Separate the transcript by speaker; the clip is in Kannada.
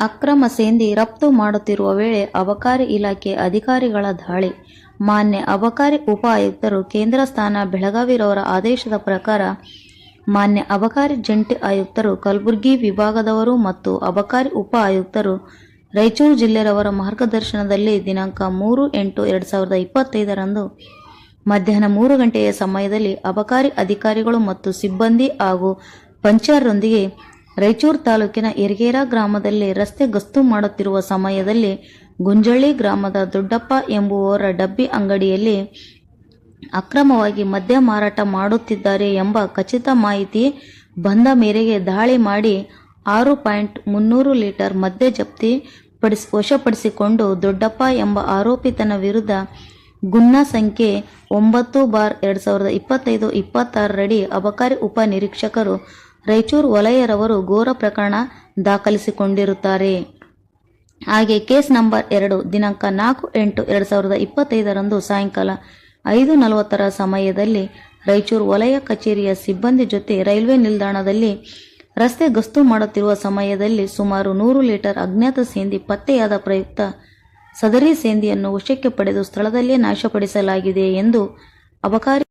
Speaker 1: ಅಕ್ರಮ ಸೇಂದಿ ರಫ್ತು ಮಾಡುತ್ತಿರುವ ವೇಳೆ ಅಬಕಾರಿ ಇಲಾಖೆ ಅಧಿಕಾರಿಗಳ ದಾಳಿ. ಮಾನ್ಯ ಅಬಕಾರಿ ಉಪ ಆಯುಕ್ತರು ಕೇಂದ್ರ ಸ್ಥಾನ ಬೆಳಗಾವಿರವರ ಆದೇಶದ ಪ್ರಕಾರ ಮಾನ್ಯ ಅಬಕಾರಿ ಜಂಟಿ ಆಯುಕ್ತರು ಕಲಬುರಗಿ ವಿಭಾಗದವರು ಮತ್ತು ಅಬಕಾರಿ ಉಪ ಆಯುಕ್ತರು ರಾಯಚೂರು ಜಿಲ್ಲೆಯವರ ಮಾರ್ಗದರ್ಶನದಲ್ಲಿ ದಿನಾಂಕ ಮೂರು ಎಂಟು ಎರಡು ಸಾವಿರದ ಇಪ್ಪತ್ತೈದರಂದು ಮಧ್ಯಾಹ್ನ ಮೂರು ಗಂಟೆಯ ಸಮಯದಲ್ಲಿ ಅಬಕಾರಿ ಅಧಿಕಾರಿಗಳು ಮತ್ತು ಸಿಬ್ಬಂದಿ ಹಾಗೂ ಪಂಚರ್ರೊಂದಿಗೆ ರಾಯಚೂರು ತಾಲೂಕಿನ ಯರಗೇರ ಗ್ರಾಮದಲ್ಲಿ ರಸ್ತೆ ಗಸ್ತು ಮಾಡುತ್ತಿರುವ ಸಮಯದಲ್ಲಿ ಗುಂಜಳ್ಳಿ ಗ್ರಾಮದ ದೊಡ್ಡಪ್ಪ ಎಂಬುವವರ ಡಬ್ಬಿ ಅಂಗಡಿಯಲ್ಲಿ ಅಕ್ರಮವಾಗಿ ಮದ್ಯ ಮಾರಾಟ ಮಾಡುತ್ತಿದ್ದಾರೆ ಎಂಬ ಖಚಿತ ಮಾಹಿತಿ ಬಂದ ಮೇರೆಗೆ ದಾಳಿ ಮಾಡಿ ಆರು ಪಾಯಿಂಟ್ ಮುನ್ನೂರು ಲೀಟರ್ ಮದ್ಯ ಜಪ್ತಿ ಪಡಿಸ್, ವಶಪಡಿಸಿಕೊಂಡು ದೊಡ್ಡಪ್ಪ ಎಂಬ ಆರೋಪಿತನ ವಿರುದ್ಧ ಗುನ್ನಾ ಸಂಖ್ಯೆ ಒಂಬತ್ತು ಬಾರ್ ಎರಡು ಸಾವಿರದ ಇಪ್ಪತ್ತೈದು ಇಪ್ಪತ್ತಾರರಡಿ ಅಬಕಾರಿ ಉಪ ನಿರೀಕ್ಷಕರು ರಾಯಚೂರು ವಲಯರವರು ಘೋರ ಪ್ರಕರಣ ದಾಖಲಿಸಿಕೊಂಡಿರುತ್ತಾರೆ. ಹಾಗೆ ಕೇಸ್ ನಂಬರ್ ಎರಡು, ದಿನಾಂಕ ನಾಲ್ಕು ಎಂಟು ಎರಡು ಸಾವಿರದ ಇಪ್ಪತ್ತೈದರಂದು ಸಾಯಂಕಾಲ ಐದು ನಲವತ್ತರ ಸಮಯದಲ್ಲಿ ರಾಯಚೂರು ವಲಯ ಕಚೇರಿಯ ಸಿಬ್ಬಂದಿ ಜೊತೆ ರೈಲ್ವೆ ನಿಲ್ದಾಣದಲ್ಲಿ ರಸ್ತೆ ಗಸ್ತು ಮಾಡುತ್ತಿರುವ ಸಮಯದಲ್ಲಿ ಸುಮಾರು ನೂರು ಲೀಟರ್ ಅಜ್ಞಾತ ಸೇಂದಿ ಪತ್ತೆಯಾದ ಪ್ರಯುಕ್ತ ಸದರಿ ಸೇಂದಿಯನ್ನು ವಶಕ್ಕೆ ಪಡೆದು ಸ್ಥಳದಲ್ಲೇ ನಾಶಪಡಿಸಲಾಗಿದೆ ಎಂದು ಅಬಕಾರಿ